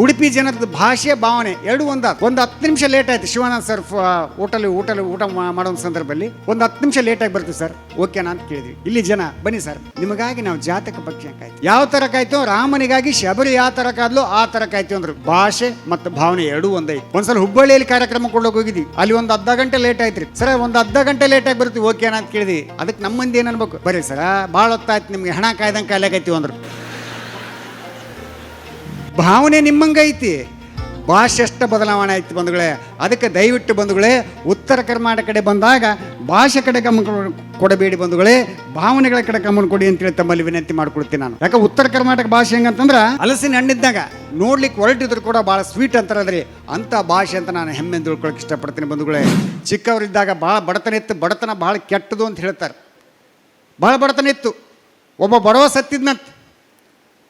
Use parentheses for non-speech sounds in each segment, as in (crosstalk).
ಉಡುಪಿ ಜನರದ ಭಾಷೆ ಭಾವನೆ ಎರಡು ಒಂದು ಒಂದು ಹತ್ತು ನಿಮಿಷ ಲೇಟ್ ಆಯ್ತು. ಶಿವಾನಂದ್ ಸರ್ ಹೋಟೆಲ್ ಹೋಟೆಲ್ ಊಟ ಮಾಡೋ ಸಂದರ್ಭದಲ್ಲಿ ಒಂದು ಹತ್ತು ನಿಮಿಷ ಲೇಟ್ ಆಗಿ ಬರ್ತೀವಿ ಸರ್ ಓಕೆನಾ ಅಂತ ಕೇಳಿದ್ವಿ. ಇಲ್ಲಿ ಜನ, ಬನ್ನಿ ಸರ್ ನಿಮಗಾಗಿ ನಾವು ಜಾತಕ ಪಕ್ಷ ಕಾಯ್ತು ಯಾವ ತರ ಕಾಯ್ತು? ರಾಮನಿಗಾಗಿ ಶಬರಿ ಯಾವ ತರ ಕಾದ್ಲು? ಆ ತರ ಕಾಯ್ತು ಅಂದ್ರು. ಭಾಷೆ ಮತ್ತು ಭಾವನೆ ಎರಡು ಒಂದೇ. ಒಂದ್ಸಲ ಹುಬ್ಬಳ್ಳಿಯಲ್ಲಿ ಕಾರ್ಯಕ್ರಮ ಕೊಂಡೋಗಿ ಹೋಗಿದ್ವಿ. ಅಲ್ಲಿ ಒಂದು ಅರ್ಧ ಗಂಟೆ ಲೇಟ್ ಆಯ್ತ್ರಿ ಸರ್ ಒಂದು ಅರ್ಧ ಗಂಟೆ ಲೇಟ್ ಆಗಿ ಬರ್ತೀವಿ ಓಕೆನಾ ಅಂತ ಕೇಳಿದ್ವಿ. ಅದಕ್ಕೆ ನಮ್ಮ ಮಂದಿ ಏನ್ ಅನ್ಬೇಕು? ಬರೀ ಸರ ಭಾಳ ಹೊತ್ತಾಯ್ತು ನಿಮ್ಗೆ. ಹಣ ಕಾಯ್ದಂಗೆ ಕಾಯ್ಲಾಗೈತಿ ಅಂದ್ರು. ಭಾವನೆ ನಿಮ್ಮಂಗೈತಿ ಭಾಷೆಷ್ಟು ಬದಲಾವಣೆ ಆಯ್ತು ಬಂಧುಗಳೇ. ಅದಕ್ಕೆ ದಯವಿಟ್ಟು ಬಂಧುಗಳೇ, ಉತ್ತರ ಕರ್ನಾಟಕ ಕಡೆ ಬಂದಾಗ ಭಾಷೆ ಕಡೆ ಗಮನ ಕೊಡಬೇಡಿ ಬಂಧುಗಳೇ. ಭಾವನೆಗಳ ಕಡೆ ಗಮನ ಕೊಡಿ ಅಂತೇಳಿ ತಮ್ಮಲ್ಲಿ ವಿನಂತಿ ಮಾಡ್ಕೊಳ್ತೀನಿ ನಾನು. ಯಾಕೆ ಉತ್ತರ ಕರ್ನಾಟಕ ಭಾಷೆ ಹೆಂಗಂತಂದ್ರೆ ಹಲಸಿನ ಹಣ್ಣಿದ್ದಾಗ ನೋಡ್ಲಿಕ್ಕೆ ಹೊರಟಿದ್ರು ಕೂಡ ಭಾಳ ಸ್ವೀಟ್ ಅಂತಾರದ್ರಿ ಅಂತ ಭಾಷೆ ಅಂತ ನಾನು ಹೆಮ್ಮೆ ತಿಳ್ಕೊಳಕ್ಕೆ ಇಷ್ಟಪಡ್ತೀನಿ ಬಂಧುಗಳೇ. ಚಿಕ್ಕವರಿದ್ದಾಗ ಭಾಳ ಬಡತನ ಇತ್ತು. ಬಡತನ ಭಾಳ ಕೆಟ್ಟದು ಅಂತ ಹೇಳ್ತಾರೆ. ಭಾಳ ಬಡತನ ಇತ್ತು. ಒಬ್ಬ ಬಡವ ಸತ್ತಿದ್ನಂತ.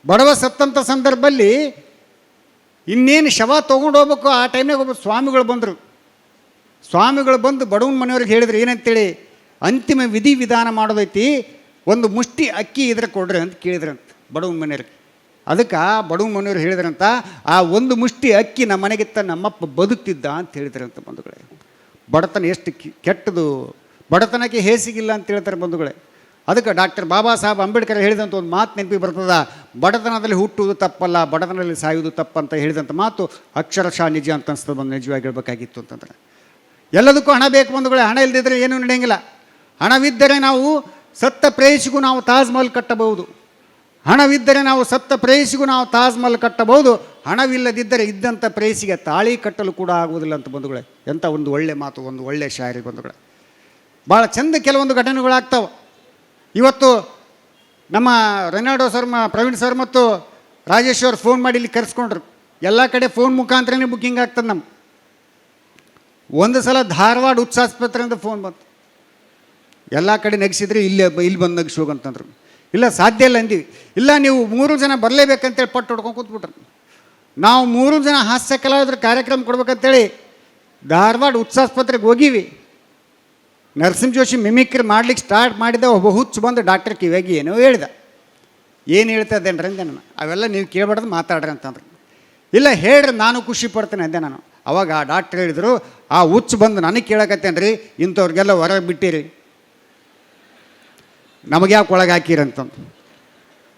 ಬಡವ ಸತ್ತಂಥ ಸಂದರ್ಭದಲ್ಲಿ ಇನ್ನೇನು ಶವ ತೊಗೊಂಡು ಹೋಗ್ಬೇಕು, ಆ ಟೈಮ್ನಾಗ ಒಬ್ಬ ಸ್ವಾಮಿಗಳು ಬಂದರು. ಸ್ವಾಮಿಗಳು ಬಂದು ಬಡವನ ಮನೆಯವ್ರಿಗೆ ಹೇಳಿದ್ರು, ಏನಂತೇಳಿ, ಅಂತಿಮ ವಿಧಿ ವಿಧಾನ ಮಾಡೋದೈತಿ, ಒಂದು ಮುಷ್ಟಿ ಅಕ್ಕಿ ಇದ್ರೆ ಕೊಡ್ರಿ ಅಂತ ಕೇಳಿದ್ರಂತ ಬಡವನ ಮನೆಯವ್ರಿಗೆ. ಅದಕ್ಕೆ ಆ ಬಡವನ ಮನೆಯವ್ರು ಹೇಳಿದ್ರಂತ, ಆ ಒಂದು ಮುಷ್ಟಿ ಅಕ್ಕಿ ನಮ್ಮ ಮನೆಗಿತ್ತ ನಮ್ಮಪ್ಪ ಬದುಕ್ತಿದ್ದ ಅಂತ ಹೇಳಿದ್ರಂತ ಬಂಧುಗಳೇ. ಬಡತನ ಎಷ್ಟು ಕೆಟ್ಟದು. ಬಡತನಕ್ಕೆ ಹೇಸಿಗಿಲ್ಲ ಅಂತ ಹೇಳ್ತಾರೆ ಬಂಧುಗಳೇ. ಅದಕ್ಕೆ ಡಾಕ್ಟರ್ ಬಾಬಾ ಸಾಹೇಬ್ ಅಂಬೇಡ್ಕರ್ ಹೇಳಿದಂಥ ಒಂದು ಮಾತು ನೆನಪಿ ಬರ್ತದ? ಬಡತನದಲ್ಲಿ ಹುಟ್ಟುವುದು ತಪ್ಪಲ್ಲ, ಬಡತನದಲ್ಲಿ ಸಾಯುವುದು ತಪ್ಪಂತ ಹೇಳಿದಂಥ ಮಾತು ಅಕ್ಷರಶಃ ನಿಜ ಅಂತ ಅನಿಸ್ತದೆ ಬಂದು ನಿಜವಾಗಿ ಹೇಳ್ಬೇಕಾಗಿತ್ತು ಅಂತಂದ್ರೆ. ಎಲ್ಲದಕ್ಕೂ ಹಣ ಬೇಕು ಬಂಧುಗಳೇ, ಹಣ ಇಲ್ಲದಿದ್ದರೆ ಏನೂ ನಡೆಯಂಗಿಲ್ಲ. ಹಣವಿದ್ದರೆ ನಾವು ಸತ್ತ ಪ್ರೇಯಸಿಗೂ ನಾವು ತಾಜ್ಮಹಲ್ ಕಟ್ಟಬಹುದು. ಹಣವಿದ್ದರೆ ನಾವು ಸತ್ತ ಪ್ರೇಯಸಿಗೂ ನಾವು ತಾಜ್ಮಹಲ್ ಕಟ್ಟಬಹುದು. ಹಣವಿಲ್ಲದಿದ್ದರೆ ಇದ್ದಂಥ ಪ್ರೇಯಸಿಗೆ ತಾಳಿ ಕಟ್ಟಲು ಕೂಡ ಆಗುವುದಿಲ್ಲ ಅಂತ ಬಂಧುಗಳೇ. ಎಂಥ ಒಂದು ಒಳ್ಳೆ ಮಾತು, ಒಂದು ಒಳ್ಳೆ ಶಾಯರಿ ಬಂಧುಗಳೇ. ಭಾಳ ಚಂದ ಕೆಲವೊಂದು ಘಟನೆಗಳಾಗ್ತಾವೆ. ಇವತ್ತು ನಮ್ಮ ರೆನಾಲ್ಡೋ ಸರ್ ಪ್ರವೀಣ್ ಸರ್ ಮತ್ತು ರಾಜೇಶ್ ಅವ್ರು ಫೋನ್ ಮಾಡಿ ಇಲ್ಲಿ ಕರೆಸ್ಕೊಂಡ್ರು. ಎಲ್ಲ ಕಡೆ ಫೋನ್ ಮುಖಾಂತರನೇ ಬುಕ್ಕಿಂಗ್ ಆಗ್ತದೆ ನಮ್ಮ ಒಂದು ಸಲ ಧಾರವಾಡ ಉತ್ಸಾಸ್ಪತ್ರೆಯಿಂದ ಫೋನ್ ಬಂತು. ಎಲ್ಲ ಕಡೆ ನಗಿಸಿದ್ರೆ ಇಲ್ಲೇ ಇಲ್ಲಿ ಬಂದು ನಗಿಸಿ ಹೋಗಂತಂದ್ರು. ಇಲ್ಲ, ಸಾಧ್ಯ ಇಲ್ಲ ಅಂದೀವಿ. ಇಲ್ಲ, ನೀವು ಮೂರು ಜನ ಬರಲೇಬೇಕಂತೇಳಿ ಪಟ್ಟು ಹೊಡ್ಕೊಂಡು ಕೂತ್ಬಿಟ್ರು. ನಾವು ಮೂರು ಜನ ಹಾಸ್ಯ ಕಲಾವಿದ್ರ ಕಾರ್ಯಕ್ರಮ ಕೊಡ್ಬೇಕಂತೇಳಿ ಧಾರವಾಡ ಉತ್ಸಾಸ್ಪತ್ರೆಗೆ ಹೋಗಿವಿ. ನರಸಿಂಹ ಜೋಶಿ ಮಿಮಿಕ್ರಿ ಮಾಡ್ಲಿಕ್ಕೆ ಸ್ಟಾರ್ಟ್ ಮಾಡಿದ ಒಬ್ಬ ಹುಚ್ಚು ಬಂದು ಡಾಕ್ಟರ್ ಕಿವಿಯಾಗಿ ಏನೋ ಹೇಳಿದ. ಏನು ಹೇಳ್ತದೇನ್ರಿ ಅಂದೆ ನಾನು. ಅವೆಲ್ಲ ನೀವು ಕೇಳ್ಬಾರ್ದು, ಮಾತಾಡ್ರಿ ಅಂತಂದ್ರೆ. ಇಲ್ಲ, ಹೇಳ್ರಿ, ನಾನು ಖುಷಿ ಪಡ್ತೇನೆ ಅಂದೆ ನಾನು. ಅವಾಗ ಆ ಡಾಕ್ಟರ್ ಹೇಳಿದರು, ಆ ಹುಚ್ಚು ಬಂದು ನನಗೆ ಕೇಳಕತ್ತೇನೆ ರೀ ಇಂಥವ್ರಿಗೆಲ್ಲ ಹೊರಗೆ ಬಿಟ್ಟಿರಿ. ನಮಗೆ ಯಾಕೆ ಒಳಗೆ ಹಾಕಿರಂತಂದು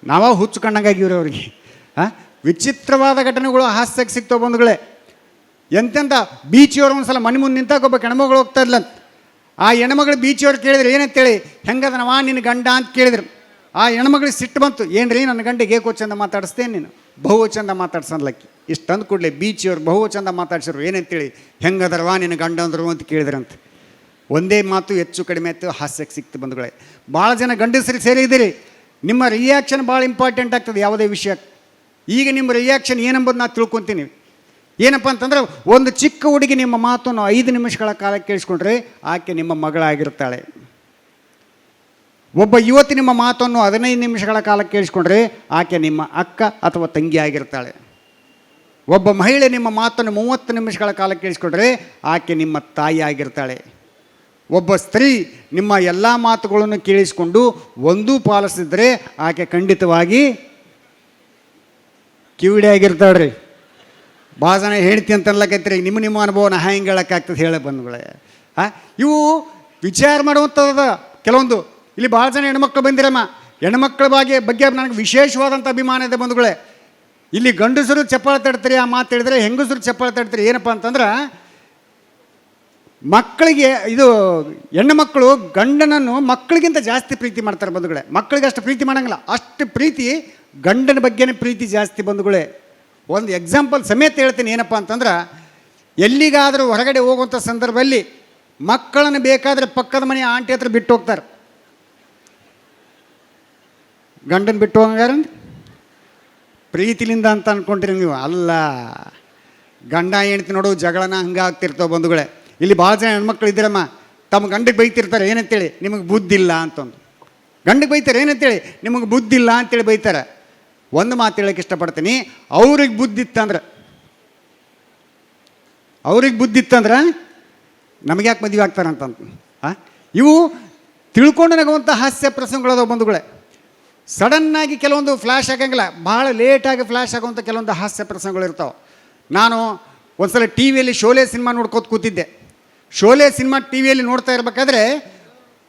ನಾವ ಹುಚ್ಚು ಕಣ್ಣಂಗಾಗಿವ್ರಿ ಅವ್ರಿಗೆ ಹಾಂ ವಿಚಿತ್ರವಾದ ಘಟನೆಗಳು, ಹಾಸ್ಯಕ್ಕೆ ಸಿಗ್ತಾವೆ ಬಂಧುಗಳೇ. ಎಂತೆಂಥ ಬೀಚಿಯವ್ರು ಒಂದು ಸಲ ಮನೆ ಮುಂದೆ ನಿಂತಾಗ ಒಬ್ಬ ಕೆಣಮಗಳು ಹೋಗ್ತಾ ಇದ್ಲಂತ. ಆ ಹೆಣ್ಮಗಳು ಬೀಚಿಯವ್ರು ಕೇಳಿದ್ರು, ಏನಂತೇಳಿ? ಹೆಂಗದ ನವ ನಿನ್ನ ಗಂಡ? ಅಂತ ಕೇಳಿದ್ರು. ಆ ಹೆಣ್ಮಗಳಿಗೆ ಸಿಟ್ಟು ಬಂತು, ಏನ್ರಿ ನನ್ನ ಗಂಡಿಗೆ ಏಕೋ ಚಂದ ಮಾತಾಡಿಸ್ತೇನೆ ನೀನು? ಬಹುವಚಂದ ಮಾತಾಡ್ಸನ್ಲಕ್ಕಿ ಇಷ್ಟು ಅಂದ ಕೂಡಲೇ ಬೀಚಿಯವ್ರು ಬಹು ಚಂದ ಮಾತಾಡ್ಸಿರು ಏನಂತೇಳಿ? ಹೆಂಗದರವಾ ನಿನ್ನ ಗಂಡ ಅಂದರು? ಅಂತ ಕೇಳಿದ್ರಂತ ಒಂದೇ ಮಾತು ಹೆಚ್ಚು ಕಡಿಮೆ ಆಯ್ತು, ಹಾಸ್ಯಕ್ಕೆ ಸಿಕ್ತು ಬಂಧುಗಳೇ. ಭಾಳ ಜನ ಗಂಡಸರಿಗೆ ಸೇರಿದ್ದೀರಿ ನಿಮ್ಮ ರಿಯಾಕ್ಷನ್ ಭಾಳ ಇಂಪಾರ್ಟೆಂಟ್ ಆಗ್ತದೆ ಯಾವುದೇ ವಿಷಯಕ್ಕೆ. ಈಗ ನಿಮ್ಮ ರಿಯಾಕ್ಷನ್ ಏನೆಂಬುದು ನಾನು ತಿಳ್ಕೊತೀನಿ. ಏನಪ್ಪ ಅಂತಂದ್ರೆ ಒಂದು ಚಿಕ್ಕ ಹುಡುಗಿ ನಿಮ್ಮ ಮಾತನ್ನು ಐದು ನಿಮಿಷಗಳ ಕಾಲ ಕೇಳಿಸ್ಕೊಂಡ್ರೆ ಆಕೆ ನಿಮ್ಮ ಮಗಳಾಗಿರ್ತಾಳೆ ಒಬ್ಬ ಯುವತಿ ನಿಮ್ಮ ಮಾತನ್ನು ಹದಿನೈದು ನಿಮಿಷಗಳ ಕಾಲ ಕೇಳಿಸ್ಕೊಂಡ್ರೆ ಆಕೆ ನಿಮ್ಮ ಅಕ್ಕ ಅಥವಾ ತಂಗಿ ಆಗಿರ್ತಾಳೆ ಒಬ್ಬ ಮಹಿಳೆ ನಿಮ್ಮ ಮಾತನ್ನು ಮೂವತ್ತು ನಿಮಿಷಗಳ ಕಾಲ ಕೇಳಿಸ್ಕೊಂಡ್ರೆ ಆಕೆ ನಿಮ್ಮ ತಾಯಿ ಆಗಿರ್ತಾಳೆ ಒಬ್ಬ ಸ್ತ್ರೀ ನಿಮ್ಮ ಎಲ್ಲ ಮಾತುಗಳನ್ನು ಕೇಳಿಸಿಕೊಂಡು ಒಂದೂ ಪಾಲಿಸಿದ್ರೆ ಆಕೆ ಖಂಡಿತವಾಗಿ ಕಿವಿಡಿ ಆಗಿರ್ತಾಳ್ರಿ. ಭಾಳ ಜನ ಹೇಳ್ತಿ ಅಂತ ಅನ್ಲಕೈತ್ರಿ. ನಿಮ್ಮ ನಿಮ್ಮ ಅನುಭವನ ಹೆಂಗೆ ಹೇಳೋಕ್ಕಾಗ್ತದೆ ಹೇಳ ಬಂಧುಗಳೇ. ಹಾಂ? ಇವು ವಿಚಾರ ಮಾಡುವಂಥದ್ದು ಕೆಲವೊಂದು. ಇಲ್ಲಿ ಭಾಳ ಜನ ಹೆಣ್ಮಕ್ಳು ಬಂದಿರಮ್ಮ. ಹೆಣ್ಮಕ್ಳ ಬಗ್ಗೆ ಬಗ್ಗೆ ನನಗೆ ವಿಶೇಷವಾದಂಥ ಅಭಿಮಾನ ಇದೆ ಬಂಧುಗಳೇ. ಇಲ್ಲಿ ಗಂಡಸರು ಚಪ್ಪಾಳೆ ತಡ್ತೀರಿ, ಆ ಮಾತು ಹೇಳಿದ್ರೆ ಹೆಂಗಸರು ಚಪ್ಪಾಳೆ ತಡ್ತೀರಿ. ಏನಪ್ಪ ಅಂತಂದ್ರೆ, ಮಕ್ಕಳಿಗೆ ಇದು ಹೆಣ್ಣು ಮಕ್ಕಳು ಗಂಡನನ್ನು ಮಕ್ಕಳಿಗಿಂತ ಜಾಸ್ತಿ ಪ್ರೀತಿ ಮಾಡ್ತಾರೆ ಬಂಧುಗಳೇ. ಮಕ್ಕಳಿಗೆ ಅಷ್ಟು ಪ್ರೀತಿ ಮಾಡೋಂಗಿಲ್ಲ. ಅಷ್ಟು ಪ್ರೀತಿ ಗಂಡನ ಬಗ್ಗೆನೇ ಪ್ರೀತಿ ಜಾಸ್ತಿ ಬಂಧುಗಳೇ. ಒಂದು ಎಕ್ಸಾಂಪಲ್ ಸಮೇತ ಹೇಳ್ತೀನಿ, ಏನಪ್ಪ ಅಂತಂದ್ರೆ, ಎಲ್ಲಿಗಾದರೂ ಹೊರಗಡೆ ಹೋಗುವಂಥ ಸಂದರ್ಭದಲ್ಲಿ ಮಕ್ಕಳನ್ನು ಬೇಕಾದರೆ ಪಕ್ಕದ ಮನೆ ಆಂಟಿ ಹತ್ರ ಬಿಟ್ಟು ಹೋಗ್ತಾರೆ. ಗಂಡನ ಬಿಟ್ಟು ಹೋಗಂಗಾರ ಪ್ರೀತಿಲಿಂದ ಅಂತ ಅಂದ್ಕೊಂಡಿರಿ ನೀವು. ಅಲ್ಲ, ಗಂಡ ಹೆಂಡ್ತಿ ನೋಡು, ಜಗಳನ ಹಂಗೆ ಆಗ್ತಿರ್ತಾವೆ ಬಂಧುಗಳೇ. ಇಲ್ಲಿ ಭಾಳ ಜನ ಹೆಣ್ಮಕ್ಳು ಇದ್ದೀರಮ್ಮ. ತಮ್ಮ ಗಂಡಗೆ ಬೈತಿರ್ತಾರೆ, ಏನಂತೇಳಿ? ನಿಮಗೆ ಬುದ್ಧಿಲ್ಲ ಅಂತಂದು. ಗಂಡಗೆ ಬೈತಾರೆ, ಏನಂತೇಳಿ? ನಿಮಗೆ ಬುದ್ಧಿಲ್ಲ ಅಂತೇಳಿ ಬೈತಾರೆ. ಒಂದು ಮಾತು ಹೇಳಕ್ಕೆ ಇಷ್ಟಪಡ್ತೀನಿ. ಅವ್ರಿಗೆ ಬುದ್ಧಿ ಇತ್ತಂದ್ರೆ ಅವ್ರಿಗೆ ಬುದ್ಧಿ ಇತ್ತಂದ್ರೆ ನಮಗೆ ಯಾಕೆ ಮದುವೆ ಆಗ್ತಾರಂತ ಹಾಂ ಇವು ತಿಳ್ಕೊಂಡು ನಗುವಂಥ ಹಾಸ್ಯ ಪ್ರಸಂಗಗಳದಾವ ಬಂಧುಗಳೇ. ಸಡನ್ನಾಗಿ ಕೆಲವೊಂದು ಫ್ಲ್ಯಾಶ್ ಆಗಂಗಿಲ್ಲ. ಭಾಳ ಲೇಟಾಗಿ ಫ್ಲ್ಯಾಶ್ ಆಗುವಂಥ ಕೆಲವೊಂದು ಹಾಸ್ಯ ಪ್ರಸಂಗಗಳು ಇರ್ತಾವೆ. ನಾನು ಒಂದ್ಸಲ ಟಿ ವಿಯಲ್ಲಿ ಶೋಲೆ ಸಿನಿಮಾ ನೋಡ್ಕೋತ ಕೂತಿದ್ದೆ. ಶೋಲೆ ಸಿನಿಮಾ ಟಿ ವಿಯಲ್ಲಿ ನೋಡ್ತಾ ಇರಬೇಕಾದ್ರೆ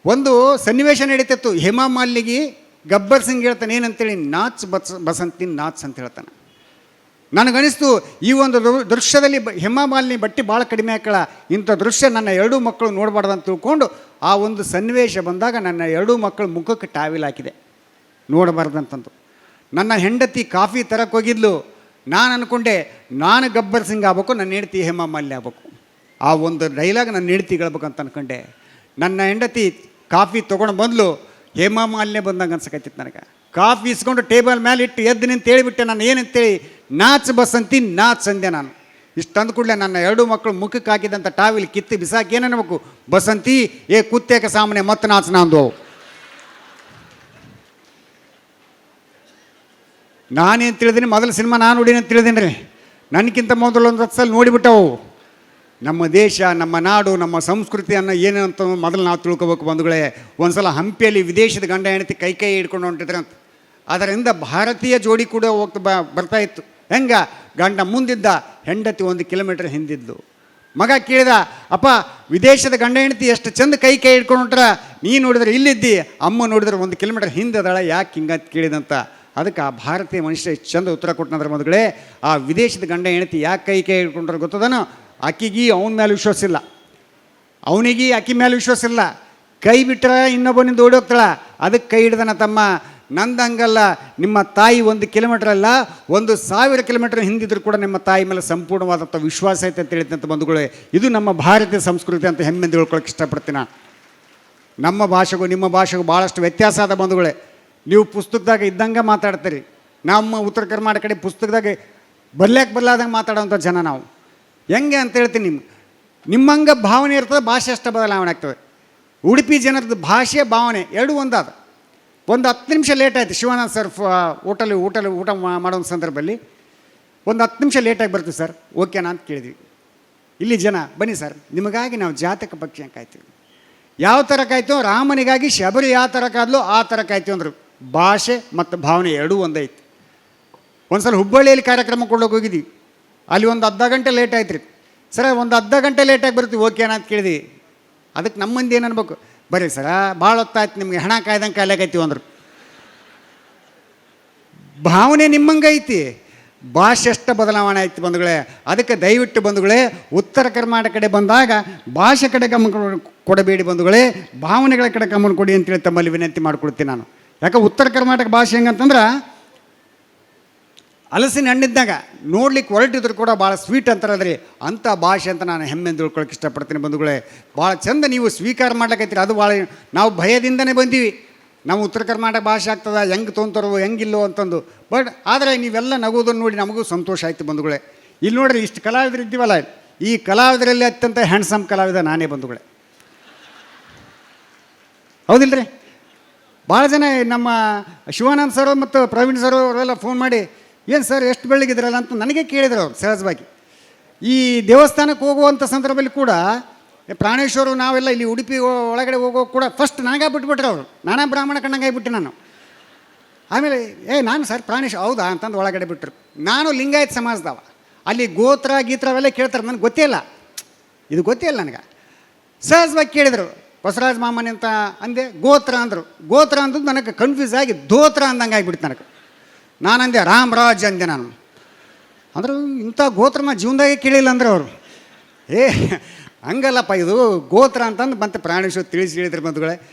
ಒಂದು ಸನ್ನಿವೇಶ ನಡೀತಿತ್ತು. ಹೇಮಾ ಮಾಲಿನಿಗೆ ಗಬ್ಬರ್ ಸಿಂಗ್ ಹೇಳ್ತಾನೆ, ಏನಂತೇಳಿ? ನಾಚ್ ಬಸ್ ಬಸಂತಿನ್ ನಾಚ್ ಅಂತ ಹೇಳ್ತಾನೆ. ನನಗನಿಸ್ತು, ಈ ಒಂದು ದೃಶ್ಯದಲ್ಲಿ ಬ- ಬಟ್ಟಿ ಬಟ್ಟೆ ಭಾಳ ಕಡಿಮೆ ಹಾಕಳ ಇಂಥ ದೃಶ್ಯ ನನ್ನ ಎರಡೂ ಮಕ್ಕಳು ನೋಡಬಾರ್ದಂತ ತಿಳ್ಕೊಂಡು, ಆ ಒಂದು ಸನ್ನಿವೇಶ ಬಂದಾಗ ನನ್ನ ಎರಡೂ ಮಕ್ಕಳು ಮುಖಕ್ಕೆ ಟಾವಿಲ್ ಹಾಕಿದೆ. ನೋಡಬಾರ್ದಂತಂದು ನನ್ನ ಹೆಂಡತಿ ಕಾಫಿ ತರಕ್ಕೆ ಹೋಗಿದ್ಲು. ನಾನು ಅಂದ್ಕೊಂಡೆ ನಾನು ಗಬ್ಬರ್ ಸಿಂಗ್ ಆಗ್ಬೇಕು ನನ್ನ ಹೆಂಡತಿ ಹೇಮಾ ಮಾಲಿನಿ ಆಗ್ಬೇಕು. ಆ ಒಂದು ಡೈಲಾಗ್ ನನ್ನ ಹೆಂಡತಿ ಹೇಳ್ಬೇಕಂತ ಅನ್ಕೊಂಡೆ. ನನ್ನ ಹೆಂಡತಿ ಕಾಫಿ ತೊಗೊಂಡು ಬಂದ್ಲು. ಹೇಮಾ ಮಾಲಿನ್ಯ ಬಂದಂಗೆ ಅನ್ಸಕತ್ತಿತ್ತು ನನಗೆ. ಕಾಫಿ ಇಸ್ಕೊಂಡು ಟೇಬಲ್ ಮೇಲೆ ಇಟ್ಟು ಎದ್ದು ನಿಂತ ಹೇಳಿಬಿಟ್ಟೆ, ನಾನು ಏನಂತೇಳಿ ನಾಚ್ ಬಸಂತಿ, ನಾಚ್ ಅಂದೆ ನಾನು. ಇಷ್ಟು ಅಂದ ಕೂಡಲೇ ನನ್ನ ಎರಡು ಮಕ್ಕಳು ಮುಖಕ್ಕೆ ಹಾಕಿದಂಥ ಟಾವಿಲ್ ಕಿತ್ತು ಬಿಸಾಕಿ ಏನನ್ಬೇಕು ಬಸಂತಿ, ಏ ಕುತ್ತೇಕ ಸಾಮಾನ್ಯ, ಮತ್ತೆ ನಾಚನ ನಾನು ನಾನೇನು ತಿಳಿದೀನಿ? ಮೊದಲ ಸಿನಿಮಾ ನಾನು ನೋಡಿನ ತಿಳಿದೀನಿ ರೀ ನನಗಿಂತ ಮೊದಲು ಒಂದು ಹತ್ತು ಸಲ ನೋಡಿಬಿಟ್ಟವು. ನಮ್ಮ ದೇಶ, ನಮ್ಮ ನಾಡು, ನಮ್ಮ ಸಂಸ್ಕೃತಿಯನ್ನು ಏನು ಅಂತ ಮೊದಲು ನಾವು ತಿಳ್ಕೊಬೇಕು ಬಂಧುಗಳೇ. ಒಂದ್ಸಲ ಹಂಪಿಯಲ್ಲಿ ವಿದೇಶದ ಗಂಡ ಹೆಂಡತಿ ಕೈ ಕೈ ಹಿಡ್ಕೊಂಡು ಹೊಂಟಿದ್ರಂತ ಅದರಿಂದ ಭಾರತೀಯ ಜೋಡಿ ಕೂಡ ಹೋಗ್ತಾ ಬರ್ತಾ ಇತ್ತು. ಹೆಂಗ? ಗಂಡ ಮುಂದಿದ್ದ, ಹೆಂಡತಿ ಒಂದು ಕಿಲೋಮೀಟರ್ ಹಿಂದಿದ್ದು. ಮಗ ಕೇಳಿದ, ಅಪ್ಪ, ವಿದೇಶದ ಗಂಡ ಹೆಂಡತಿ ಎಷ್ಟು ಚಂದ ಕೈ ಕೈ ಹಿಡ್ಕೊಂಡು ಹೊಂಟ್ರ? ನೀ ನೋಡಿದ್ರೆ ಇಲ್ಲಿದ್ದಿ, ಅಮ್ಮ ನೋಡಿದ್ರೆ ಒಂದು ಕಿಲೋಮೀಟರ್ ಹಿಂದದಾಳ ಯಾಕೆ ಹಿಂಗಂತ ಕೇಳಿದಂತ. ಅದಕ್ಕೆ ಆ ಭಾರತೀಯ ಮನುಷ್ಯ ಚಂದ ಉತ್ತರ ಕೊಟ್ಟನಂದ್ರೆ ಮೊದಲೇ ಆ ವಿದೇಶದ ಗಂಡ ಹೆಂಡತಿ ಯಾಕೆ ಕೈ ಕೈ ಹಿಡ್ಕೊಂಡ್ರೆ ಗೊತ್ತದನೋ? ಆಕಿಗೆ ಅವನ ಮೇಲೆ ವಿಶ್ವಾಸ ಇಲ್ಲ ಅವನಿಗೆ ಆಕಿ ಮೇಲೆ ವಿಶ್ವಾಸ ಇಲ್ಲ ಕೈ ಬಿಟ್ಟರೆ ಇನ್ನೊಬ್ಬನಿಂದ ಹೋಗ್ತಾಳ. ಅದಕ್ಕೆ ಕೈ ಹಿಡ್ದನ ತಮ್ಮ ನಂದಂಗಲ್ಲ ನಿಮ್ಮ ತಾಯಿ ಒಂದು ಕಿಲೋಮೀಟರ್ ಅಲ್ಲ, ಒಂದು ಸಾವಿರ ಕಿಲೋಮೀಟರ್ ಹಿಂದಿದ್ರು ಕೂಡ ನಿಮ್ಮ ತಾಯಿ ಮೇಲೆ ಸಂಪೂರ್ಣವಾದಂಥ ವಿಶ್ವಾಸ ಐತೆ ಅಂತ ಹೇಳಿದಂಥ ಬಂಧುಗಳೇ, ಇದು ನಮ್ಮ ಭಾರತೀಯ ಸಂಸ್ಕೃತಿ ಅಂತ ಹೆಮ್ಮೆಂದು ಹೇಳ್ಕೊಳಕ್ಕೆ ಇಷ್ಟಪಡ್ತೀನಿ ನಾನು. ನಮ್ಮ ಭಾಷೆಗೂ, ನಿಮ್ಮ ಭಾಷೆಗೂ ಭಾಳಷ್ಟು ವ್ಯತ್ಯಾಸ ಆದ ಬಂಧುಗಳೇ. ನೀವು ಪುಸ್ತಕದಾಗ ಇದ್ದಂಗೆ ಮಾತಾಡ್ತೀರಿ. ನಮ್ಮ ಉತ್ತರ ಕರ್ನಾಟಕ ಕಡೆ ಪುಸ್ತಕದಾಗ ಬರ್ಲ್ಯಾಕೆ ಬರ್ಲಾದಂಗೆ ಮಾತಾಡೋವಂಥ ಜನ ನಾವು. ಹೆಂಗೆ ಅಂತ ಹೇಳ್ತೀನಿ ನಿಮ್ಗೆ. ನಿಮ್ಮಂಗೆ ಭಾವನೆ ಇರ್ತದೆ, ಭಾಷೆ ಅಷ್ಟು ಬದಲಾವಣೆ ಆಗ್ತದೆ. ಉಡುಪಿ ಜನರದ್ದು ಭಾಷೆ, ಭಾವನೆ ಎರಡೂ ಒಂದಾದ. ಒಂದು ಹತ್ತು ನಿಮಿಷ ಲೇಟ್ ಆಯಿತು, ಶಿವಾನಂದ ಸರ್ ಹೋಟೆಲ್ ಊಟಲ್ಲಿ ಊಟ ಮಾಡೋ ಒಂದು ಸಂದರ್ಭದಲ್ಲಿ. ಒಂದು ಹತ್ತು ನಿಮಿಷ ಲೇಟಾಗಿ ಬರ್ತೀವಿ ಸರ್ ಓಕೆನಾ ಅಂತ ಕೇಳಿದ್ವಿ. ಇಲ್ಲಿ ಜನ, ಬನ್ನಿ ಸರ್ ನಿಮಗಾಗಿ ನಾವು ಜಾತಕ ಪಕ್ಷಿ ಕಾಯ್ತೀವಿ. ಯಾವ ಥರ ಕಾಯ್ತು ರಾಮನಿಗಾಗಿ ಶಬರಿ ಯಾವ ಥರ ಆ ಥರ ಕಾಯ್ತು ಅಂದರು. ಭಾಷೆ ಮತ್ತು ಭಾವನೆ ಎರಡೂ ಒಂದೈತಿ ಒಂದ್ಸಲ ಹುಬ್ಬಳ್ಳಿಯಲ್ಲಿ ಕಾರ್ಯಕ್ರಮ ಕೊಡೋಕೆ ಹೋಗಿದ್ವಿ. ಅಲ್ಲಿ ಒಂದು ಅರ್ಧ ಗಂಟೆ ಲೇಟ್ ಆಯ್ತು ರೀ ಸರ, ಒಂದು ಅರ್ಧ ಗಂಟೆ ಲೇಟಾಗಿ ಬರ್ತೀವಿ ಓಕೆ ಅಂತ ಕೇಳಿದ್ವಿ. ಅದಕ್ಕೆ ನಮ್ಮ ಮಂದಿ ಏನು ಅನ್ಬೇಕು? ಬರ್ರಿ ಸರ, ಭಾಳ ಹೊತ್ತಾಯ್ತು ನಿಮಗೆ ಹಣ ಕಾಯ್ದಂಗೆ ಕಾಯ್ಲಾಕೈತೀವಿ ಅಂದರು. ಭಾವನೆ ನಿಮ್ಮಂಗೆ ಐತಿ. ಭಾಷೆ ಎಷ್ಟು ಬದಲಾವಣೆ ಆಯ್ತು ಬಂಧುಗಳೇ. ಅದಕ್ಕೆ ದಯವಿಟ್ಟು ಬಂಧುಗಳೇ, ಉತ್ತರ ಕರ್ನಾಟಕ ಕಡೆ ಬಂದಾಗ ಭಾಷೆ ಕಡೆ ಗಮನ ಕೊಡಬೇಡಿ ಬಂಧುಗಳೇ. ಭಾವನೆಗಳ ಕಡೆ ಗಮನ ಕೊಡಿ ಅಂತೇಳಿ ತಮ್ಮಲ್ಲಿ ವಿನಂತಿ ಮಾಡ್ಕೊಳ್ತೀನಿ ನಾನು. ಯಾಕೆ ಉತ್ತರ ಕರ್ನಾಟಕ ಭಾಷೆ ಹೆಂಗಂತಂದ್ರೆ ಹಲಸಿನ ಹಣ್ಣಿದ್ದಾಗ ನೋಡ್ಲಿಕ್ಕೆ ಹೊರಟಿದ್ರು ಕೂಡ ಭಾಳ ಸ್ವೀಟ್ ಅಂತಾರದ್ರಿ ಅಂಥ ಭಾಷೆ ಅಂತ ನಾನು ಹೆಮ್ಮೆಂದು ತಿಳ್ಕೊಳಕ್ಕೆ ಇಷ್ಟಪಡ್ತೀನಿ ಬಂಧುಗಳೇ. ಭಾಳ ಚಂದ ನೀವು ಸ್ವೀಕಾರ ಮಾಡ್ಲಕತ್ತೀರಿ. ಅದು ಭಾಳ ನಾವು ಭಯದಿಂದನೇ ಬಂದೀವಿ. ನಾವು ಉತ್ತರ ಕರ್ನಾಟಕ ಭಾಷೆ ಆಗ್ತದ, ಹೆಂಗೆ ತೊಂತರೋ ಹೆಂಗಿಲ್ಲೋ ಅಂತಂದು. ಬಟ್ ಆದರೆ ನೀವೆಲ್ಲ ನಗೋದನ್ನು ನೋಡಿ ನಮಗೂ ಸಂತೋಷ ಆಯ್ತು ಬಂಧುಗಳೇ. ಇಲ್ಲಿ ನೋಡ್ರಿ ಇಷ್ಟು ಕಲಾವಿದರು ಇದ್ದೀವಲ್ಲ. ಈ ಕಲಾವಿದರಲ್ಲಿ ಅತ್ಯಂತ ಹ್ಯಾಂಡ್ಸಮ್ ಕಲಾವಿದ ನಾನೇ ಬಂಧುಗಳೇ. ಹೌದಿಲ್ರಿ? ಭಾಳ ಜನ ನಮ್ಮ ಶಿವಾನಂದ್ ಸರ್ ಮತ್ತು ಪ್ರವೀಣ್ ಸರ್ ಅವರೆಲ್ಲ ಫೋನ್ ಮಾಡಿ ಏನು ಸರ್, ಎಷ್ಟು ಬೆಳಗಿದ್ರಲ್ಲ ಅಂತ ನನಗೆ ಕೇಳಿದ್ರು ಅವ್ರು, ಸಹಜವಾಗಿ. ಈ ದೇವಸ್ಥಾನಕ್ಕೆ ಹೋಗುವಂಥ ಸಂದರ್ಭದಲ್ಲಿ ಕೂಡ ಪ್ರಾಣೇಶ್ವರು ನಾವೆಲ್ಲ ಇಲ್ಲಿ ಉಡುಪಿ ಒಳಗಡೆ ಹೋಗೋ ಕೂಡ ಫಸ್ಟ್ ನನಗೆ ಬಿಟ್ಬಿಟ್ರು ಅವರು. ನಾನಾ ಬ್ರಾಹ್ಮಣ ಕಣ್ಣಂಗೆ ಆಗಿಬಿಟ್ಟೆ ನಾನು. ಆಮೇಲೆ, ಏ, ನಾನು ಸರ್ ಪ್ರಾಣೇಶ್ ಹೌದಾ ಅಂತಂದು ಒಳಗಡೆ ಬಿಟ್ಟರು ನಾನು ಲಿಂಗಾಯತ್ ಸಮಾಜದವ. ಅಲ್ಲಿ ಗೋತ್ರ, ಗೀತ್ರ ಅವೆಲ್ಲ ಕೇಳ್ತಾರೆ, ನನಗೆ ಗೊತ್ತೇ ಇಲ್ಲ. ಇದು ಗೊತ್ತೇ ಇಲ್ಲ ನನಗೆ. ಸಹಜವಾಗಿ ಕೇಳಿದರು, ಬಸವರಾಜ ಮಾಮನಿ ಅಂತ ಅಂದೆ, ಗೋತ್ರ ಅಂದರು. ಗೋತ್ರ ಅಂದದ್ದು ನನಗೆ ಕನ್ಫ್ಯೂಸ್ ಆಗಿ ದೋತ್ರ ಅಂದಂಗೆ ಆಗಿಬಿಡ್ತು ನನಗೆ. ನಾನಂದೆ ರಾಮರಾಜ್ ಅಂದೆ ನಾನು. ಅಂದ್ರೆ ಇಂಥ ಗೋತ್ರ ನಾ ಜೀವನದಾಗೆ ಕೇಳಿಲ್ಲ ಅಂದ್ರೆ ಅವರು. ಏ, ಹಂಗಲ್ಲಪ್ಪ, ಇದು ಗೋತ್ರ ಅಂತಂದು ಮತ್ತೆ ಪ್ರಾಣೇಶ್ವರ ತಿಳಿಸಿ ಹೇಳಿದ್ರು ಬಂಧುಗಳೇ.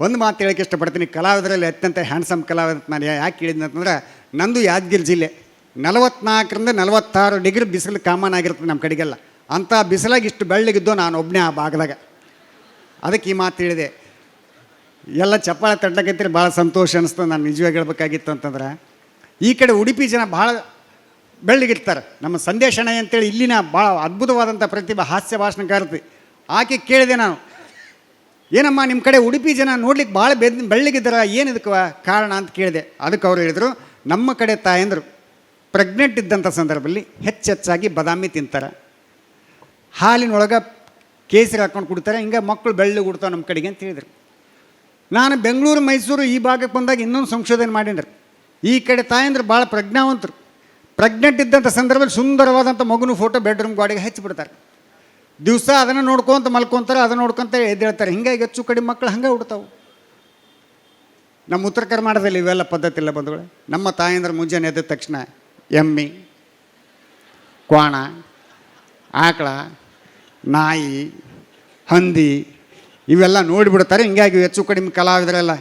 ಒಂದು ಮಾತು ಹೇಳಕ್ಕೆ ಇಷ್ಟಪಡ್ತೀನಿ. ಕಲಾವಿದರಲ್ಲಿ ಅತ್ಯಂತ ಹ್ಯಾಂಡ್ಸಮ್ ಕಲಾವಿದ ನಾನು ಯಾಕೆ ಕೇಳಿದ್ದೆ ಅಂತಂದ್ರೆ, ನಂದು ಯಾದಗಿರಿ ಜಿಲ್ಲೆ. ನಲವತ್ನಾಲ್ಕರಿಂದ ನಲವತ್ತಾರು ಡಿಗ್ರಿ ಬಿಸಿಲು ಕಾಮನ್ ಆಗಿರ್ತದೆ ನಮ್ಮ ಕಡೆಗೆಲ್ಲ. ಅಂಥ ಬಿಸಿಲಾಗಿ ಇಷ್ಟು ಬೆಳ್ಳಗಿದ್ದು ನಾನು ಒಬ್ಬನೇ ಆ ಭಾಗದಾಗ. ಅದಕ್ಕೆ ಈ ಮಾತು ಹೇಳಿದೆ. ಎಲ್ಲ ಚಪ್ಪಾಳೆ ತಟ್ಟಕೈತಿರಿ ಭಾಳ ಸಂತೋಷ ಅನಿಸ್ತು. ನಾನು ನಿಜವಾಗಿ ಹೇಳ್ಬೇಕಾಗಿತ್ತು ಅಂತಂದ್ರೆ ಈ ಕಡೆ ಉಡುಪಿ ಜನ ಭಾಳ ಬೆಳ್ಳಗಿರ್ತಾರೆ ನಮ್ಮ ಸಂದೇಶಣ ಅಂತೇಳಿ ಇಲ್ಲಿನ ಭಾಳ ಅದ್ಭುತವಾದಂಥ ಪ್ರತಿಭಾ ಹಾಸ್ಯ ಭಾಷಣಕಾರತಿ ಆಕೆ ಕೇಳಿದೆ ನಾನು, ಏನಮ್ಮ ನಿಮ್ಮ ಕಡೆ ಉಡುಪಿ ಜನ ನೋಡ್ಲಿಕ್ಕೆ ಭಾಳ ಬೆದ್, ಬೆಳ್ಳಗಿದ್ದಾರ, ಏನು ಕಾರಣ ಅಂತ ಕೇಳಿದೆ. ಅದಕ್ಕೆ ಅವ್ರು ಹೇಳಿದರು, ನಮ್ಮ ಕಡೆ ತಾಯಂದರು ಪ್ರೆಗ್ನೆಂಟ್ ಇದ್ದಂಥ ಸಂದರ್ಭದಲ್ಲಿ ಹೆಚ್ಚೆಚ್ಚಾಗಿ ಬದಾಮಿ ತಿಂತಾರೆ. ಹಾಲಿನೊಳಗೆ ಕೇಸರಿ ಹಾಕ್ಕೊಂಡು ಕುಡ್ತಾರೆ, ಹಿಂಗೆ ಮಕ್ಕಳು ಬೆಳ್ಳಗೆ ಉಡ್ತಾವೆ ನಮ್ಮ ಕಡೆಗೆ ಅಂತ ಹೇಳಿದರು. ನಾನು ಬೆಂಗಳೂರು, ಮೈಸೂರು ಈ ಭಾಗಕ್ಕೆ ಬಂದಾಗ ಇನ್ನೊಂದು ಸಂಶೋಧನೆ ಮಾಡೀನಿ ಈ ಕಡೆ ತಾಯಂದ್ರೆ ಭಾಳ ಪ್ರಜ್ಞಾವಂತರು. ಪ್ರೆಗ್ನೆಂಟ್ ಇದ್ದಂಥ ಸಂದರ್ಭದಲ್ಲಿ ಸುಂದರವಾದಂಥ ಮಗುನ ಫೋಟೋ ಬೆಡ್ರೂಮ್ ಗಾಡಿಗೆ ಹಚ್ಚಿಬಿಡ್ತಾರೆ ದಿವಸ ಅದನ್ನು ನೋಡ್ಕೊಂತ ಮಲ್ಕೊಂತಾರೆ, ಅದನ್ನು ನೋಡ್ಕೊಂತ ಎದ್ದೇಳ್ತಾರೆ. ಹಿಂಗಾಗಿ ಹೆಚ್ಚು ಕಡಿಮೆ ಮಕ್ಕಳು ಹಂಗೆ ಹುಡ್ತಾವೆ. ನಮ್ಮ ಉತ್ತರ ಕರ್ನಾಟಕದಲ್ಲಿ ಇವೆಲ್ಲ ಪದ್ಧತಿ ಇಲ್ಲ ಬಂಧುಗಳು. ನಮ್ಮ ತಾಯಂದ್ರೆ ಮುಂಜಾನೆ ಎದ್ದ ತಕ್ಷಣ ಎಮ್ಮಿ, ಕ್ವಾಣ, ಆಕಳ, ನಾಯಿ, ಹಂದಿ, ಇವೆಲ್ಲ ನೋಡಿಬಿಡ್ತಾರೆ. ಹಿಂಗಾಗಿ ಹೆಚ್ಚು ಕಡಿಮೆ ಕಲಾವಿದರೆಲ್ಲ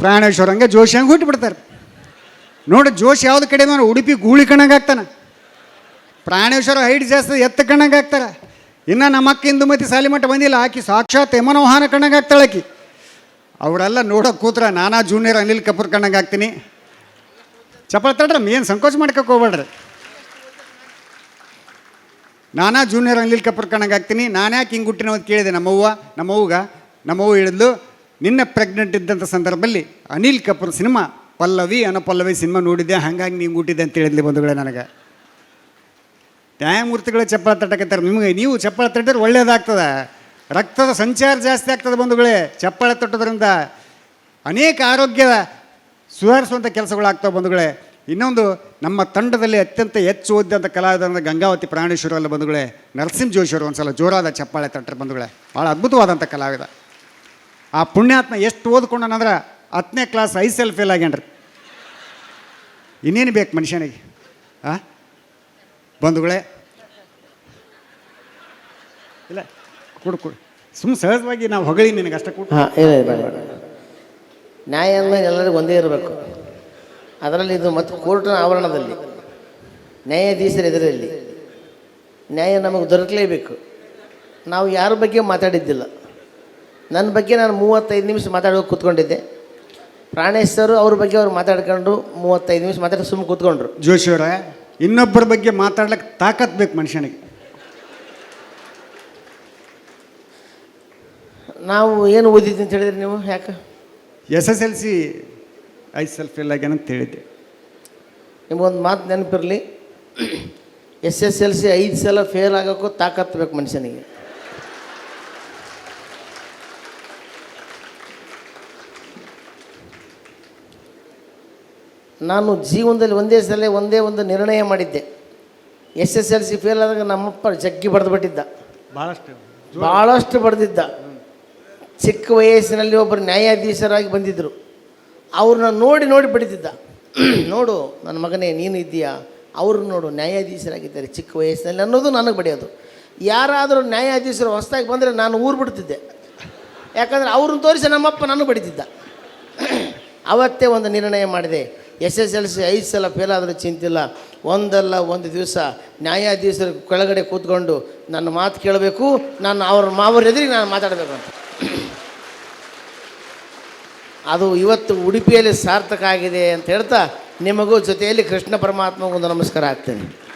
ಪ್ರಾಣೇಶ್ವರ ಹಂಗೆ ಜೋಶಿ ಹಂಗೆ ಹುಟ್ಟಿಬಿಡ್ತಾರೆ? ನೋಡಿ ಜೋಶ್ ಯಾವ್ದು ಕಡೆ ಅಂದ್ರೆ ಉಡುಪಿ ಗೂಳಿ ಕಣಂಗೆ ಆಗ್ತಾನೆ ಪ್ರಾಣೇಶ್ವರ ಹೈಟ್ ಜಾಸ್ತಿ ಎತ್ತ ಕಣ್ಣಂಗೆ ಆಗ್ತಾರೆ ಇನ್ನು ನಮ್ಮ ಅಕ್ಕ ಇಂದುಮತಿ ಸಾಲಿಮಠ ಬಂದಿಲ್ಲ, ಆಕಿ ಸಾಕ್ಷಾತ್ ಯಮನೋಹಾನ ಕಣ್ಣಂಗೆ ಆಗ್ತಾಳೆ ಆಕಿ. ಅವರೆಲ್ಲ ನೋಡೋಕೆ ಕೂತ್ರ ನಾನಾ ಜೂನಿಯರ್ ಅನಿಲ್ ಕಪೂರ್ ಕಣ್ಣಂಗೆ ಆಗ್ತೀನಿ ಚಪ್ಪಲ್ ತಡ್ರಿ ಏನು ಸಂಕೋಚ ಮಾಡ್ಕೊಕ್ ಹೋಗ್ಬೇಡ್ರಿ. ನಾನಾ ಜೂನಿಯರ್ ಅನಿಲ್ ಕಪೂರ್ ಕಣ್ಣಂಗೆ ಆಗ್ತೀನಿ ನಾನು ಯಾಕೆ ಹಿಂಗೆ ಹುಟ್ಟಿನ ಅಂತ ಕೇಳಿದೆ ನಮ್ಮವ್ವ ನಮ್ಮವ್ಗ ನಮ್ಮವ್ವ ಹೇಳಿದ್ಲು ನಿನ್ನ ಪ್ರೆಗ್ನೆಂಟ್ ಇದ್ದಂಥ ಸಂದರ್ಭದಲ್ಲಿ ಅನಿಲ್ ಕಪೂರ್ ಸಿನಿಮಾ ಪಲ್ಲವಿ ಅನಪಲ್ಲವಿ ಸಿನಿಮಾ ನೋಡಿದ್ದೆ ಹಂಗಾಗಿ ನೀವು ಹುಟ್ಟಿದ್ದೆ ಅಂತ ಹೇಳಿದ್ಲಿ ಬಂಧುಗಳೇ ನನಗೆ. ನ್ಯಾಯಮೂರ್ತಿಗಳೇ ಚಪ್ಪಳ ತಟ್ಟಕತ್ತಾರೆ ನಿಮಗೆ ನೀವು ಚಪ್ಪಳ ತಟ್ಟಿದ್ರೆ ಒಳ್ಳೇದಾಗ್ತದೆ. ರಕ್ತದ ಸಂಚಾರ ಜಾಸ್ತಿ ಆಗ್ತದೆ ಬಂಧುಗಳೇ. ಚಪ್ಪಳ ತಟ್ಟೋದ್ರಿಂದ ಅನೇಕ ಆರೋಗ್ಯದ ಸುಧಾರಿಸುವಂಥ ಕೆಲಸಗಳಾಗ್ತವೆ ಬಂಧುಗಳೇ. ಇನ್ನೊಂದು, ನಮ್ಮ ತಂಡದಲ್ಲಿ ಅತ್ಯಂತ ಹೆಚ್ಚು ಓದಿದಂಥ ಕಲಾವಿದ ಗಂಗಾವತಿ ಪ್ರಾಣೇಶ್ವರ ಅಲ್ಲ ಬಂಧುಗಳೇ. ನರಸಿಂಹ ಜೋಶಿಯವರು ಒಂದ್ಸಲ ಜೋರಾದ ಚಪ್ಪಾಳೆ ತಟ್ಟರೆ ಬಂಧುಗಳೇ. ಭಾಳ ಅದ್ಭುತವಾದಂಥ ಕಲಾವಿದ. ಆ ಪುಣ್ಯಾತ್ಮ ಎಷ್ಟು ಓದ್ಕೊಂಡನಂದ್ರೆ ಹತ್ತನೇ ಕ್ಲಾಸ್ ಐ ಸೆಲ್ ಫೇಲ್ ಆಗ್ಯಾನ್ರಿ. ಇನ್ನೇನು ಬೇಕು ಮನುಷ್ಯನಿಗೆ? ಆ? ಬಂಧುಗಳೇ? ಇಲ್ಲ, ಕೊಡು ಕೊಡು. ಸುಮ್ಮ ಸಹಜವಾಗಿ ನಾವು ಹೊಗಳಿ ನಿನಗೆ ಅಷ್ಟೇ ಕೊಡು. ಹಾಂ ನ್ಯಾಯ ಅಂದ್ರೆ ಎಲ್ಲರಿಗೂ ಒಂದೇ ಇರಬೇಕು. ಅದರಲ್ಲಿ ಇದು ಮತ್ತು ಕೋರ್ಟಿನ ಆವರಣದಲ್ಲಿ. ನ್ಯಾಯಾಧೀಶರ ಎದುರಲ್ಲಿ. ನ್ಯಾಯ ನಮಗೆ ದೊರಕಲೇಬೇಕು. ನಾವು ಯಾರ ಬಗ್ಗೆ ಮಾತಾಡಿದ್ದಿಲ್ಲ. ನನ್ನ ಬಗ್ಗೆ ನಾನು ಮೂವತ್ತೈದು ನಿಮಿಷ ಮಾತಾಡೋಕೆ ಕೂತ್ಕೊಂಡಿದ್ದೆ. ಪ್ರಾಣೇಶ್ ಸರ್ ಅವ್ರ ಬಗ್ಗೆ ಅವ್ರು ಮಾತಾಡ್ಕೊಂಡು ಮೂವತ್ತೈದು ನಿಮಿಷ ಮಾತಾಡಿ ಸುಮ್ಮನೆ ಕೂತ್ಕೊಂಡ್ರು. ಜೋಶಿಯವರ ಇನ್ನೊಬ್ಬರ ಬಗ್ಗೆ ಮಾತಾಡ್ಲಿಕ್ಕೆ ತಾಕತ್ ಬೇಕು ಮನುಷ್ಯನಿಗೆ. ನಾವು ಏನು ಓದಿದ್ವಿ ಅಂತ ಹೇಳಿದ್ರಿ ನೀವು? ಯಾಕೆ? ಎಸ್ ಎಸ್ ಎಲ್ ಸಿ ಐ ಸೆಲ್ ಫೇಲ್ ಆಗ್ಯಾನ ಅಂತ ಹೇಳಿದ್ದೆ. ನಿಮಗೊಂದು ಮಾತು ನೆನಪಿರಲಿ. ಎಸ್ ಎಸ್ ಎಲ್ ಸಿ ಐದು ಸಲ ಫೇಲ್ ಆಗೋಕ್ಕೂ ತಾಕತ್ತು ಬೇಕು ಮನುಷ್ಯನಿಗೆ. ನಾನು ಜೀವನದಲ್ಲಿ ಒಂದೇ ಸಲ ಒಂದೇ ಒಂದು ನಿರ್ಣಯ ಮಾಡಿದ್ದೆ. S S L C fail ಆದಾಗ ನಮ್ಮಪ್ಪ ಜಗ್ಗಿ ಬಡ್ದು ಬಿಟ್ಟಿದ್ದ ಭಾಳಷ್ಟು ಭಾಳಷ್ಟು ಬಡ್ದಿದ್ದ. ಚಿಕ್ಕ ವಯಸ್ಸಿನಲ್ಲಿ ಒಬ್ಬರು ನ್ಯಾಯಾಧೀಶರಾಗಿ ಬಂದಿದ್ದರು ಅವ್ರನ್ನ ನೋಡಿ ನೋಡಿ ಬಡಿತಿದ್ದ. (clears throat) ನೋಡು ನನ್ನ ಮಗನೇ ನೀನು ಇದ್ದೀಯಾ? ಅವ್ರನ್ನ ನೋಡು ನ್ಯಾಯಾಧೀಶರಾಗಿದ್ದಾರೆ. ಚಿಕ್ಕ ವಯಸ್ಸಿನಲ್ಲಿ ಅನ್ನೋದು ನನಗೆ ಬಡಿಯೋದು ಯಾರಾದರೂ ನ್ಯಾಯಾಧೀಶರು ಹೊಸದಾಗಿ ಬಂದರೆ ನಾನು ಊರು ಬಿಡ್ತಿದ್ದೆ. ಯಾಕಂದರೆ ಅವ್ರನ್ನ ತೋರಿಸಿ ನಮ್ಮಪ್ಪ ನಾನು ಬಡಿತಿದ್ದ (clears throat) ಅವತ್ತೇ ಒಂದು ನಿರ್ಣಯ ಮಾಡಿದೆ. ಎಸ್ ಎಸ್ ಎಲ್ ಸಿ ಐದು ಸಲ ಫೇಲ್ ಆದರೂ ಚಿಂತಿಲ್ಲ. ಒಂದಲ್ಲ ಒಂದು ದಿವಸ ನ್ಯಾಯಾಧೀಶರ ಕೆಳಗಡೆ ಕೂತ್ಕೊಂಡು ನನ್ನ ಮಾತು ಕೇಳಬೇಕು ನಾನು ಅವ್ರ ಮಾವರ ಎದುರಿಗೆ ನಾನು ಮಾತಾಡಬೇಕು ಅಂತ. ಅದು ಇವತ್ತು ಉಡುಪಿಯಲ್ಲಿ ಸಾರ್ಥಕ ಆಗಿದೆ ಅಂತ ಹೇಳ್ತಾ ನಿಮಗೂ ಜೊತೆಯಲ್ಲಿ ಕೃಷ್ಣ ಪರಮಾತ್ಮಗೊಂದು ನಮಸ್ಕಾರ ಆಗ್ತೇನೆ.